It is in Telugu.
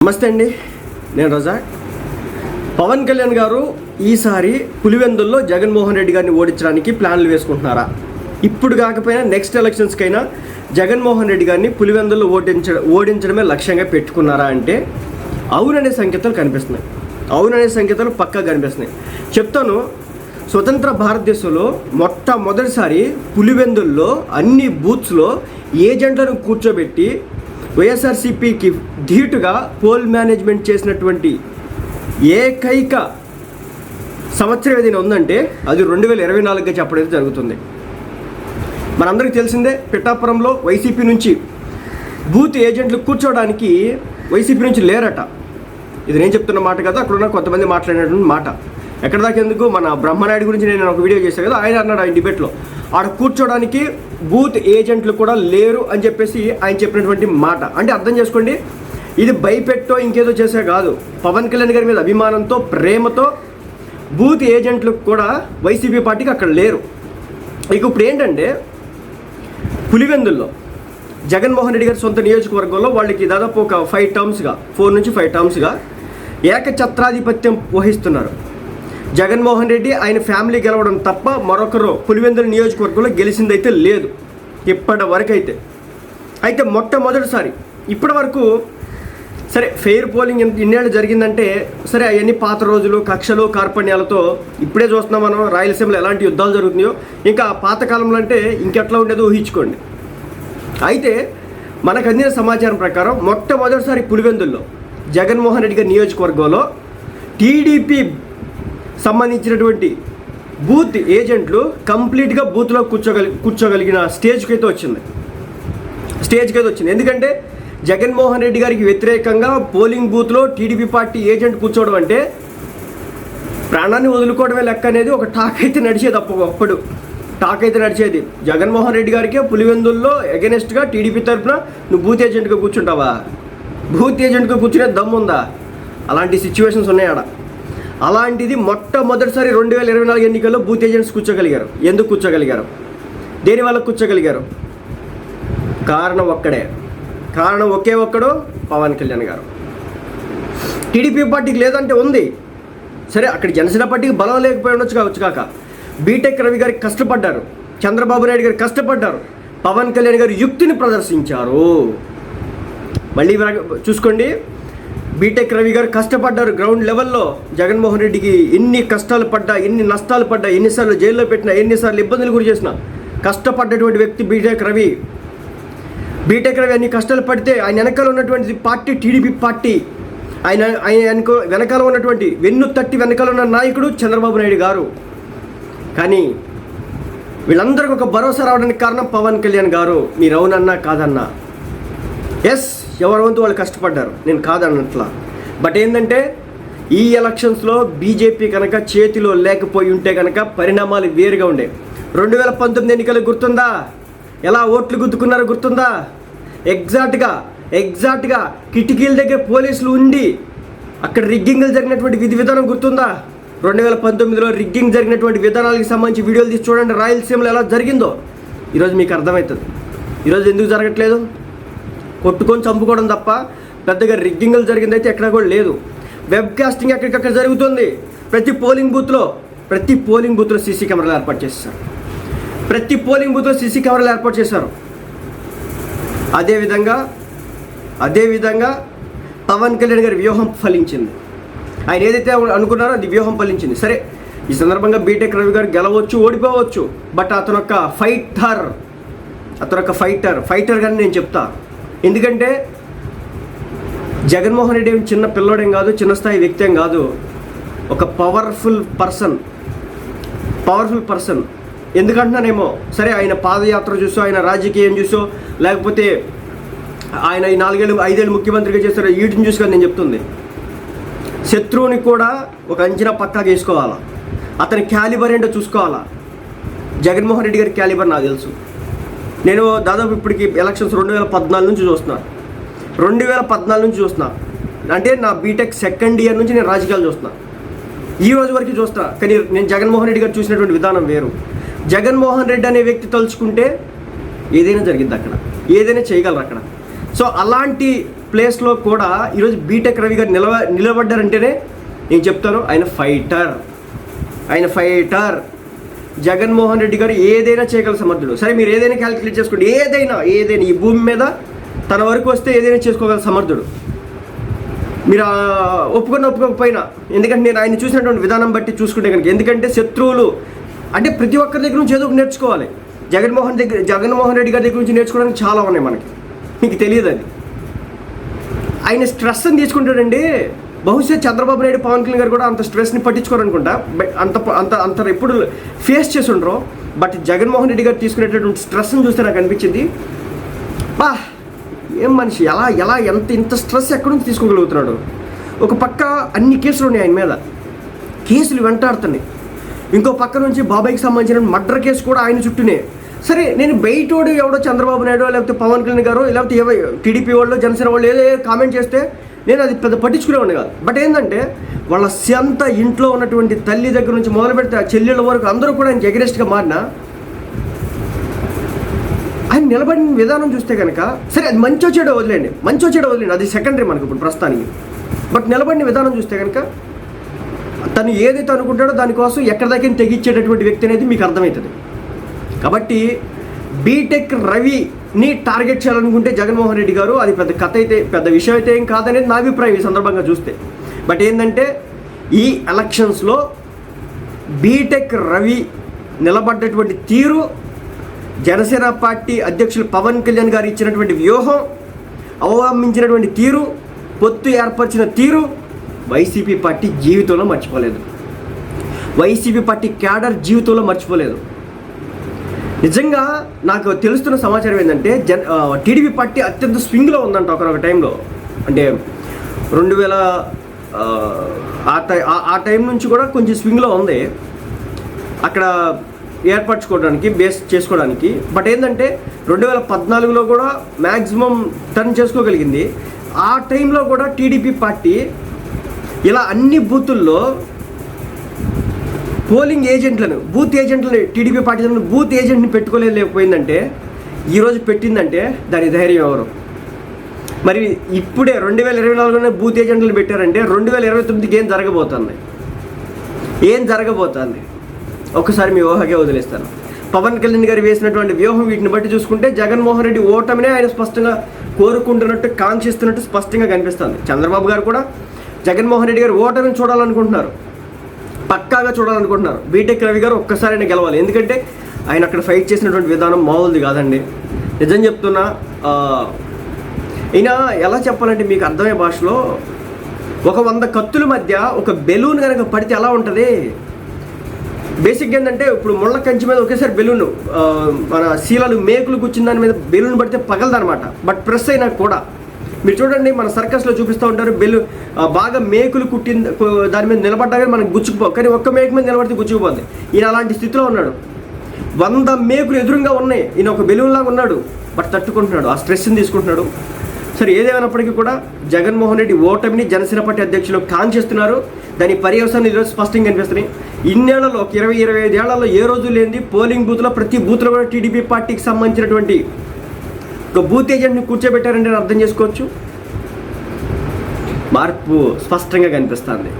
నమస్తే అండి నేను రజాక్ పవన్ కళ్యాణ్ గారు ఈసారి పులివెందుల్లో జగన్మోహన్ రెడ్డి గారిని ఓడించడానికి ప్లాన్లు వేసుకుంటున్నారా? ఇప్పుడు కాకపోయినా నెక్స్ట్ ఎలక్షన్స్కైనా జగన్మోహన్ రెడ్డి గారిని పులివెందుల్లో ఓడించ ఓడించడమే లక్ష్యంగా పెట్టుకున్నారా అంటే అవుననే సంకేతాలు కనిపిస్తున్నాయి. అవుననే సంకేతాలు పక్కా కనిపిస్తున్నాయి. చెప్తాను స్వతంత్ర భారతదేశంలో మొట్టమొదటిసారి పులివెందుల్లో అన్ని బూత్స్లో ఏజెంట్లను కూర్చోబెట్టి వైఎస్ఆర్సీపీకి ధీటుగా పోల్ మేనేజ్మెంట్ చేసినటువంటి ఏకైక సంవత్సరం ఏదైనా ఉందంటే అది రెండు వేల ఇరవై నాలుగుగా చెప్పడం జరుగుతుంది. మనందరికీ తెలిసిందే పిఠాపురంలో వైసీపీ నుంచి బూత్ ఏజెంట్లు కూర్చోవడానికి వైసీపీ నుంచి లేరట. ఇది నేను చెప్తున్న మాట కదా అక్కడ ఉన్న కొంతమంది మాట్లాడినటువంటి మాట. ఎక్కడ దాకా ఎందుకు? మన బ్రహ్మనాయుడు గురించి నేను ఒక వీడియో చేశాను కదా ఆయన అన్నాడు ఆయన డిబేట్లో. ఆడ కూర్చోవడానికి బూత్ ఏజెంట్లు కూడా లేరు అని చెప్పేసి ఆయన చెప్పినటువంటి మాట. అంటే అర్థం చేసుకోండి ఇది భయపెట్టో ఇంకేదో చేసే కాదు. పవన్ కళ్యాణ్ గారి మీద అభిమానంతో ప్రేమతో బూత్ ఏజెంట్లు కూడా వైసీపీ పార్టీకి అక్కడ లేరు. ఇక ఇప్పుడు ఏంటంటే పులివెందుల్లో జగన్మోహన్ రెడ్డి గారి సొంత నియోజకవర్గంలో వాళ్ళకి దాదాపు ఒక ఫైవ్ టర్మ్స్గా ఫోర్ నుంచి ఫైవ్ టర్మ్స్గా ఏకఛత్రాధిపత్యం వహిస్తున్నారు. జగన్మోహన్ రెడ్డి ఆయన ఫ్యామిలీ గెలవడం తప్ప మరొకరు పులివెందుల నియోజకవర్గంలో గెలిచిందైతే లేదు. ఇప్పటి వరకు అయితే అయితే మొట్టమొదటిసారి ఇప్పటి వరకు సరే ఫెయిర్ పోలింగ్ ఎంత ఇన్నేళ్ళు జరిగిందంటే సరే అవన్నీ పాత రోజులు కక్షలు కార్పణ్యాలతో ఇప్పుడే చూస్తున్నాం మనం రాయలసీమలో ఎలాంటి యుద్ధాలు జరుగుతున్నాయో. ఇంకా పాతకాలంలో అంటే ఇంకెట్లా ఉండేదో ఊహించుకోండి. అయితే మనకు అందిన సమాచారం ప్రకారం మొట్టమొదటిసారి పులివెందుల్లో జగన్మోహన్ రెడ్డి గారి నియోజకవర్గంలో టీడీపీ సంబంధించినటువంటి బూత్ ఏజెంట్లు కంప్లీట్గా బూత్లో కూర్చోగలి కూర్చోగలిగిన స్టేజ్కి అయితే వచ్చింది. స్టేజ్కి అయితే వచ్చింది. ఎందుకంటే జగన్మోహన్ రెడ్డి గారికి వ్యతిరేకంగా పోలింగ్ బూత్లో టీడీపీ పార్టీ ఏజెంట్ కూర్చోవడం అంటే ప్రాణాన్ని వదులుకోవడమే లెక్క అనేది ఒక టాక్ అయితే నడిచేది అప్పుడు అప్పుడు. టాక్ అయితే నడిచేది. జగన్మోహన్ రెడ్డి గారికి పులివెందుల్లో అగెనెస్ట్గా టీడీపీ తరఫున నువ్వు బూత్ ఏజెంట్గా కూర్చుంటావా? బూత్ ఏజెంట్గా కూర్చునే దమ్ముందా? అలాంటి సిచ్యువేషన్స్ ఉన్నాయి ఆడ అలాంటిది మొట్టమొదటిసారి రెండు వేల ఇరవై నాలుగు ఎన్నికల్లో బూత్ ఏజెంట్స్ కూర్చోగలిగారు. ఎందుకు కూర్చోగలిగారు? దేని వల్ల కూర్చోగలిగారు? కారణం ఒక్కడే. కారణం ఒకే ఒక్కడు పవన్ కళ్యాణ్ గారు. టీడీపీ పార్టీకి లేదంటే ఉంది. సరే అక్కడ జనసేన పార్టీకి బలం లేకపోయి ఉండొచ్చు కావచ్చు కాక. బీటెక్ రవి గారికి కష్టపడ్డారు. చంద్రబాబు నాయుడు గారు కష్టపడ్డారు. పవన్ కళ్యాణ్ గారు యుక్తిని ప్రదర్శించారు. మళ్ళీ చూసుకోండి. బీటెక్ రవి గారు కష్టపడ్డారు. గ్రౌండ్ లెవెల్లో జగన్మోహన్ రెడ్డికి ఎన్ని కష్టాలు పడ్డా ఎన్ని నష్టాలు పడ్డా ఎన్నిసార్లు జైల్లో పెట్టినా ఎన్నిసార్లు ఇబ్బందులు గురి చేసిన కష్టపడ్డటువంటి వ్యక్తి బీటెక్ రవి. బీటెక్ రవి అన్ని కష్టాలు పడితే ఆయన వెనకాల ఉన్నటువంటి పార్టీ టీడీపీ పార్టీ ఆయన ఆయన వెనక వెనకాల ఉన్నటువంటి వెన్ను తట్టి వెనకాల ఉన్న నాయకుడు చంద్రబాబు నాయుడు గారు. కానీ వీళ్ళందరికీ ఒక భరోసా రావడానికి కారణం పవన్ కళ్యాణ్ గారు. మీరు అవునన్నా కాదన్నా? ఎస్ ఎవరి వంతు వాళ్ళు కష్టపడ్డారు? నేను కాదన్నట్లా బట్ ఏంటంటే ఈ ఎలక్షన్స్లో బీజేపీ కనుక చేతిలో లేకపోయి ఉంటే కనుక పరిణామాలు వేరుగా ఉండే. రెండు వేల పంతొమ్మిది ఎన్నికలు గుర్తుందా? ఎలా ఓట్లు గుద్దుకున్నారో గుర్తుందా? ఎగ్జాక్ట్గా ఎగ్జాక్ట్గా కిటికీల దగ్గర పోలీసులు ఉండి అక్కడ రిగ్గింగ్లు జరిగినటువంటి విధి విధానం గుర్తుందా? రెండు వేల పంతొమ్మిదిలో రిగ్గింగ్ జరిగినటువంటి విధానాలకు సంబంధించి వీడియోలు తీసి చూడండి. రాయలసీమలో ఎలా జరిగిందో. ఈరోజు మీకు అర్థమవుతుంది. ఈరోజు ఎందుకు జరగట్లేదు? కొట్టుకొని చంపుకోవడం తప్ప పెద్దగా రిగ్గింగ్లు జరిగిందైతే ఎక్కడ కూడా లేదు. వెబ్ కాస్టింగ్ ఎక్కడికక్కడ జరుగుతుంది? ప్రతి పోలింగ్ బూత్లో ప్రతి పోలింగ్ బూత్లో సీసీ కెమెరాలు ఏర్పాటు చేశారు ప్రతి పోలింగ్ బూత్లో సీసీ కెమెరాలు ఏర్పాటు చేశారు. అదేవిధంగా అదేవిధంగా పవన్ కళ్యాణ్ గారి వ్యూహం ఫలించింది. ఆయన ఏదైతే అనుకున్నారో అది వ్యూహం ఫలించింది. సరే ఈ సందర్భంగా బీటెక్ రవి గారు గెలవచ్చు ఓడిపోవచ్చు బట్ అతను ఒక ఫైటర్ అతను ఒక ఫైటర్ ఫైటర్ కానీ నేను చెప్తా. ఎందుకంటే జగన్మోహన్ రెడ్డి చిన్న పిల్లోడేం కాదు చిన్న స్థాయి వ్యక్తి ఏం కాదు. ఒక పవర్ఫుల్ పర్సన్ పవర్ఫుల్ పర్సన్ ఎందుకంటున్నానేమో? సరే ఆయన పాదయాత్ర చూసో ఆయన రాజకీయం చూసో లేకపోతే ఆయన ఈ నాలుగేళ్ళు ఐదేళ్ళు ముఖ్యమంత్రిగా చేస్తారో వీటిని చూసుకొని నేను చెప్తుంది. శత్రువుని కూడా ఒక అంచనా పక్కాగా వేసుకోవాలా? అతని క్యాలిబర్ ఏంటో చూసుకోవాలా? జగన్మోహన్ రెడ్డి గారి క్యాలిబర్ నాకు తెలుసు. నేను దాదాపు ఇప్పటికి ఎలక్షన్స్ రెండు వేల పద్నాలుగు నుంచి చూస్తున్నా. రెండు వేల పద్నాలుగు నుంచి చూస్తున్నా. అంటే నా బీటెక్ సెకండ్ ఇయర్ నుంచి నేను రాజకీయాలు చూస్తున్నా. ఈ రోజు వరకు చూస్తా కానీ నేను జగన్మోహన్ రెడ్డి గారు చూసినటువంటి విధానం వేరు. జగన్మోహన్ రెడ్డి అనే వ్యక్తి తలుచుకుంటే ఏదైనా జరిగింది అక్కడ. ఏదైనా చేయగలరు అక్కడ. సో అలాంటి ప్లేస్లో కూడా ఈరోజు బీటెక్ రవి గారు నిలవ నిలబడ్డారంటేనే నేను చెప్తాను ఆయన ఫైటర్ ఆయన ఫైటర్ జగన్మోహన్ రెడ్డి గారు ఏదైనా చేయగల సమర్థుడు. సరే మీరు ఏదైనా క్యాలిక్యులేట్ చేసుకోండి ఏదైనా ఏదైనా ఈ భూమి మీద తన వరకు వస్తే ఏదైనా చేసుకోగల సమర్థుడు. మీరు ఒప్పుకున్న ఒప్పుకొని ఒప్పుకోకపోయినా ఎందుకంటే నేను ఆయన చూసినటువంటి విధానం బట్టి చూసుకుంటే కనుక ఎందుకంటే శత్రువులు అంటే ప్రతి ఒక్కరి దగ్గర నుంచి ఏదో ఒకటి నేర్చుకోవాలి. జగన్మోహన్ దగ్గర జగన్మోహన్ రెడ్డి గారి దగ్గర నుంచి నేర్చుకోవడానికి చాలా ఉన్నాయి మనకి. మీకు తెలియదు అది. ఆయన స్ట్రెస్ని తీసుకుంటాడండి. బహుశా చంద్రబాబు నాయుడు పవన్ కళ్యాణ్ గారు కూడా అంత స్ట్రెస్ని పట్టించుకోరనుకుంటా. బట్ అంత అంత అంత ఎప్పుడు ఫేస్ చేసి ఉండరు బట్ జగన్మోహన్ రెడ్డి గారు తీసుకునేటటువంటి స్ట్రెస్ని చూస్తే నాకు అనిపించింది. బా ఏం మనిషి ఎలా ఎలా ఎంత ఇంత స్ట్రెస్ ఎక్కడి నుంచి తీసుకోగలుగుతున్నాడు? ఒక పక్క అన్ని కేసులు ఉన్నాయి ఆయన మీద. కేసులు వెంటాడుతున్నాయి. ఇంకో పక్క నుంచి బాబాయ్కి సంబంధించిన మర్డర్ కేసు కూడా ఆయన చుట్టూనే. సరే నేను బయటోడు ఎవడో చంద్రబాబు నాయుడు లేకపోతే పవన్ కళ్యాణ్ గారు లేకపోతే ఏవో టీడీపీ వాళ్ళు జనసేన వాళ్ళు ఏదో కామెంట్ చేస్తే నేను అది పెద్ద పట్టించుకునేవాడిని కాదు. బట్ ఏంటంటే వాళ్ళ సెంత ఇంట్లో ఉన్నటువంటి తల్లి దగ్గర నుంచి మొదలు పెడితే ఆ చెల్లెళ్ళ వరకు అందరూ కూడా ఆయనకి ఎగరెస్ట్గా మారినా? ఆయన నిలబడిన విధానం చూస్తే కనుక సరే అది మంచో చెడో వదిలేండి మంచో చెడో వదిలేండి అది సెకండరీ మనకు ఇప్పుడు ప్రస్తుతానికి. బట్ నిలబడిన విధానం చూస్తే కనుక తను ఏదైతే అనుకుంటాడో దానికోసం ఎక్కడి దగ్గర తెగించేటటువంటి వ్యక్తి అనేది మీకు అర్థమవుతుంది. కాబట్టి బీటెక్ రవి ని టార్గెట్ చేయాలనుకుంటే జగన్మోహన్ రెడ్డి గారు అది పెద్ద కథ అయితే పెద్ద విషయం అయితే ఏం కాదనేది నా అభిప్రాయం ఈ సందర్భంగా చూస్తే. బట్ ఏంటంటే ఈ ఎలక్షన్స్లో బీటెక్ రవి నిలబడ్డటువంటి తీరు జనసేన పార్టీ అధ్యక్షులు పవన్ కళ్యాణ్ గారు ఇచ్చినటువంటి వ్యూహం అవలంబించినటువంటి తీరు పొత్తు ఏర్పరిచిన తీరు వైసీపీ పార్టీ జీవితంలో మర్చిపోలేదు. వైసీపీ పార్టీ క్యాడర్ జీవితంలో మర్చిపోలేదు. నిజంగా నాకు తెలుస్తున్న సమాచారం ఏంటంటే జన్ టీడీపీ పార్టీ అత్యంత స్వింగ్లో ఉందంట ఒకరొక టైంలో. అంటే రెండు వేల ఆ, ఆ టై ఆ టైం నుంచి కూడా కొంచెం స్వింగ్లో ఉంది. అక్కడ ఏర్పరచుకోవడానికి బేస్ చేసుకోవడానికి. బట్ ఏంటంటే రెండు వేల పద్నాలుగులో కూడా మ్యాక్సిమం టర్న్ చేసుకోగలిగింది. ఆ టైంలో కూడా టీడీపీ పార్టీ ఇలా అన్ని బూతుల్లో పోలింగ్ ఏజెంట్లను బూత్ ఏజెంట్లను టీడీపీ పార్టీ బూత్ ఏజెంట్ని పెట్టుకోలేకపోయిందంటే ఈరోజు పెట్టిందంటే దాని ధైర్యం ఎవరు? మరి ఇప్పుడే రెండు వేల ఇరవై నాలుగులోనే బూత్ ఏజెంట్లను పెట్టారంటే రెండు వేల ఇరవై తొమ్మిదికి ఏం జరగబోతుంది? ఏం జరగబోతుంది? ఒక్కసారి మీ ఊహకే వదిలేస్తాను. పవన్ కళ్యాణ్ గారు వేసినటువంటి వ్యూహం వీటిని బట్టి చూసుకుంటే జగన్మోహన్ రెడ్డి ఓటమినే ఆయన స్పష్టంగా కోరుకుంటున్నట్టు కాంక్షిస్తున్నట్టు స్పష్టంగా కనిపిస్తుంది. చంద్రబాబు గారు కూడా జగన్మోహన్ రెడ్డి గారు ఓటమిని చూడాలనుకుంటున్నారు. పక్కాగా చూడాలనుకుంటున్నారు. బీటెక్ రవి గారు ఒక్కసారి గెలవాలి. ఎందుకంటే ఆయన అక్కడ ఫైట్ చేసినటువంటి విధానం మామూలుది కాదండి. నిజం చెప్తున్నా ఈయన ఎలా చెప్పాలంటే మీకు అర్థమయ్యే భాషలో ఒక వంద కత్తుల మధ్య ఒక బెలూన్ కనుక పడితే ఎలా ఉంటుంది? బేసిక్గా ఏంటంటే ఇప్పుడు ముళ్ళ కంచి మీద ఒకేసారి బెలూన్ మన శీలాలు మేకులు కూర్చున్న దాని మీద బెలూన్ పడితే పగలదనమాట బట్ ప్రెస్ అయినా కూడా. మీరు చూడండి మన సర్కస్లో చూపిస్తూ ఉంటారు బెల్లు బాగా మేకులు కుట్టిన దాని మీద నిలబడ్డా కానీ మనకు గుచ్చుకుపో కానీ ఒక్క మేకు మీద నిలబడితే గుచ్చుకుపోద్ది. ఈయన అలాంటి స్థితిలో ఉన్నాడు. వంద మేకులు ఎదురుగా ఉన్నాయి. ఈయన ఒక బెలూన్ లాగా ఉన్నాడు. బట్ తట్టుకుంటున్నాడు. ఆ స్ట్రెస్ని తీసుకుంటున్నాడు. సరే ఏదేమైనప్పటికీ కూడా జగన్మోహన్ రెడ్డి ఓటమిని జనసేన పార్టీ అధ్యక్షులు కాంక్షిస్తున్నారు దాని పర్యవసాన్ని ఈరోజు స్పష్టంగా కనిపిస్తున్నాయి. ఇన్నేళ్ళలో ఒక ఇరవై ఇరవై ఐదు ఏళ్ళలో ఏ రోజు లేనిది పోలింగ్ బూత్లో ప్రతి బూత్లో కూడా టీడీపీ పార్టీకి సంబంధించినటువంటి ఒక బూత్ ఏజెంట్ని కూర్చోబెట్టారంటే నేను అర్థం చేసుకోవచ్చు? మార్పు స్పష్టంగా కనిపిస్తుంది.